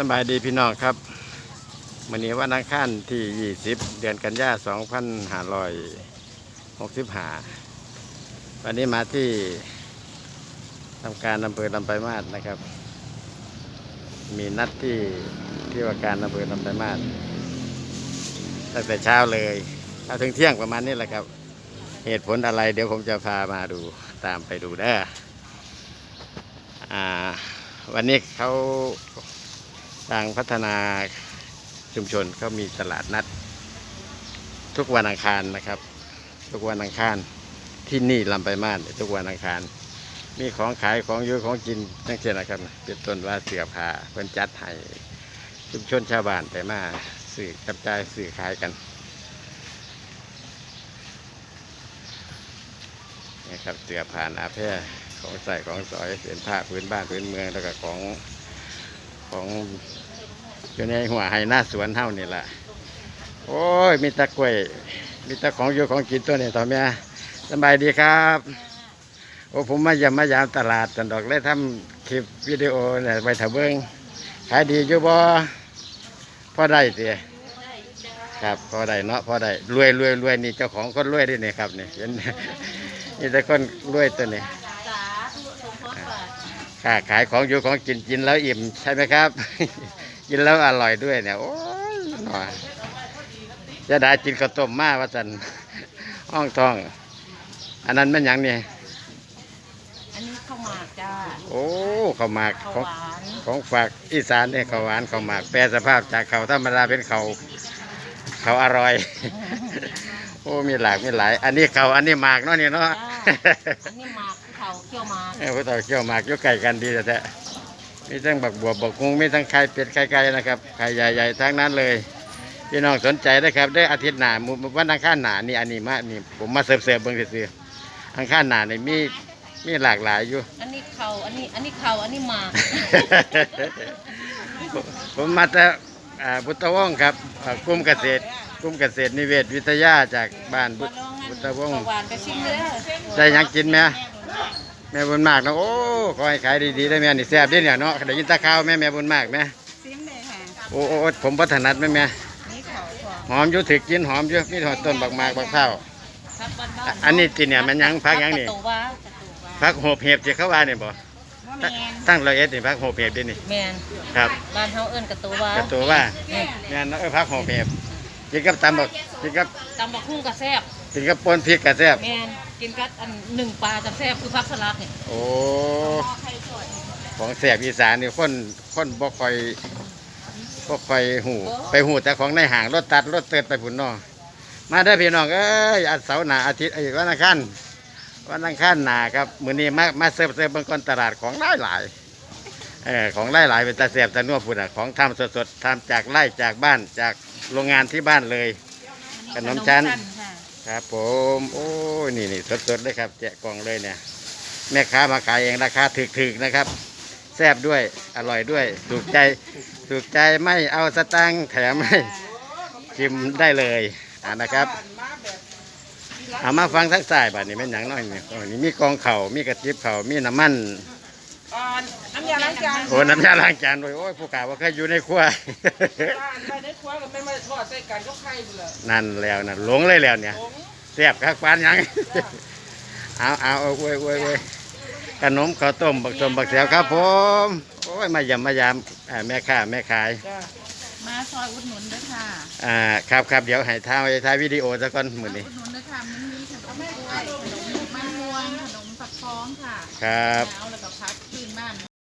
สบายดีพี่น้องครับวันนี้วันอังคารที่ 20 เดือนกันยา2565 วันนี้มาที่ทำการอำเภอลำไปลายมาศนะครับ มีนัดที่ที่ว่าการอำเภอลำไปลายมาศตั้งแต่เช้าเลยเอาถึงเที่ยงประมาณนี้แหละครับ เหตุผลอะไรเดี๋ยวผมจะพามาดูตามไปดูเด้อวันนี้เขา ทางพัฒนาชุมชนเขามีตลาดนัด ทุกวันอังคารนะครับ ทุกวันอังคารที่นี่ลำไปมาศทุกวันอังคาร มีของขายของอยูของกินจังเช่นนะครับ เป็นต้นว่าเสือผ้าเพิ่นจัดให้ชุมชนชาวบ้านไปมาสื่อกระจายสื่อขายกันนี่ครับเสือผ่านอาแพรของใส่ของสอยเป็นผ้าพื้นบ้านพื้นเมืองแล้วก็ของของ อยู่ในหัวไห้หน้าสวนเท่านี่แหละโอ้ย มีตะกล้วย มีตะของอยู่ของกินตัวนี้ต่อเมียสบายดีครับ โอ้ผมมาเยามมายามตลาดตันดอกเลยทำคลิปวิดีโอเนี่ยไปถาเบิงขายดีอยู่บ่พอได้เสียครับพอได้เนาะพอได้รวยรวยรวยนี่เจ้าของคนรวยด้วยนี่ครับนี่เห็นนี่แต่คนรวยตัวนี้สาธุสมพรบาทค่าขายของอยู่ของกินกินแล้วอิ่มใช่ไหมครับ กินแล้วอร่อยด้วยเนี่ยโอ้ยหน่อยจะได้กินข้าวต้มมาว่าสันห้องทอง อันนั้นมันหยังเนี่ยอันนี้ข้าวหมากจ้าโอ้ข้าวหมากข้าวของหวานของฝากอีสานเนี่ยข้าวหวานข้าวหมากแปรสภาพจากข้าวธรรมดาเป็นข้าวข้าวอร่อย โอ้มีหลากมีหลาย อันนี้ข้าวอันนี้หมากเนาะเนี่ยเนาะ จ้าอันนี้หมากเขาเคี่ยวหมาก เออพวกเราเกี่ยวหมากอยู่ไก่กันดีแต่แท้ มีทั้งบักบวบบักกุ้งมีทั้งไข่เป็ดไข่ไก่นะครับไข่ใหญ่ๆทั้งนั้นเลยพี่น้องสนใจนะครับได้อาทิตย์หน้ามื้อวันอังคารหน้านี่อันนี้มานี่ผมมาเสิร์ฟๆเบิ่งซื่อๆอังคารหน้านี่มีมีหลากหลายอยู่ อันนี้เขาอันนี้ อันนี้เขาอันนี้หมาก ผมมาจากอ่าบุตรวงศ์ครับอ่ากลุ่มเกษตรกลุ่มเกษตรนิเวศวิทยาจากบ้านบุตรบุตรวงศ์ข้าวหวานก็ชิมเลย ได้หยังกินไหม แม่บุญมากนะโอ้ขอให้ขายดีๆได้แม่นี่แซ่บเด้เนี่ยเนาะได้ยินตาข้าวแม่แม่บุญมากไหมชิมเลยค่ะโอ้โอ้โอ้ผมพัฒนัดไหมแม่นี่เขาของหอมอยู่ถึกกินหอมอยู่มีหอดต้นบักหมากบักเผาวพักบ้านอะอันนี้ติเนี่ยมันหยังพักหยังนี่กระตูว้ากระตูว้าพักโหบเห็บที่เขาว่านี่บ่ว่าแมนตั้งร้อยเอ็ดนี่พักโหบเห็บดินี่แมนครับ บ้านเฮาเอิ้นกระตูว้ากระตัวว่านี่แม่นเนาะเออพักโหบเห็บกินกับตำบักกินกับตำบักหุ่งกระแซบกินกับปนพริกกระแซบแมน กินกับอันหนึ่งปลากระแซบคือพักสลัดเนี่ยโอ้ของแสบอีสานนี่คนคนบ่ค่อยบ่ค่อยหูไปหูแต่ของในห้างรถตัดรถเติดไปพุ่นเนาะมาได้อพี่น้องเอ้ยอาทิตย์เสาร์หน้าอาทิตย์ไอ้ยวันอังคารวันอังคารหน้าครับมื้อนี้มามาเสิร์ฟเสิร์ฟเบิ่งก่อนตลาดของหลายหลายๆเออของหลายหลายๆเป็นตาแสบตานัวพุ่นน่ะของทำสดๆทำจากไร่จากบ้านจากโรงงานที่บ้านเลย ขนมชั้นค่ะ ครับผมโอ้ยนี่นี่สดๆเลยครับ แจกกล่องเลยเนี่ย แม่ค้ามาขายเองราคาถึกๆนะครับ แซ่บด้วยอร่อยด้วย ถูกใจถูกใจไม่เอาสตังค์แถมให้ชิมได้เลยอ่านะครับเอามาฟังทั้งสายบัดนี้เป็นอย่างน้อยนี่โอ้นี่มีกองเข่ามีกระติบเข่ามีน้ำมัน อ่อนน้ำยาล้างจานโอ้น้ำยาล้างจานด้วยโอ้ยผู้กล่าวว่าเคยอยู่ในครัวบ้านไปในครัวก็ไม่มาทอดใส่กันก็ไข่เบื่อนั่นแล้วนะหลงเลยแล้วเนี่ยผมแซ่บคักปานหยังเอาเอาเอาเว้ยเว้ยเว้ยขนมข้าวต้มบักสมบักเสียวครับผมโอ้ยมาเยำมายามอ่าแม่ค้าแม่ขายจ้ามาซอยอุดหนุนด้วยค่ะอ่าครับครับเดี๋ยวให้ท้ายท้ายวิดีโอซะก่อนมือนี้อุดหนุนด้วยค่ะมันมีขนมกล้วยขนมมันม่วงขนม ฝักทองค่ะครับ แล้วแล้วก็พักพื้นบ้าน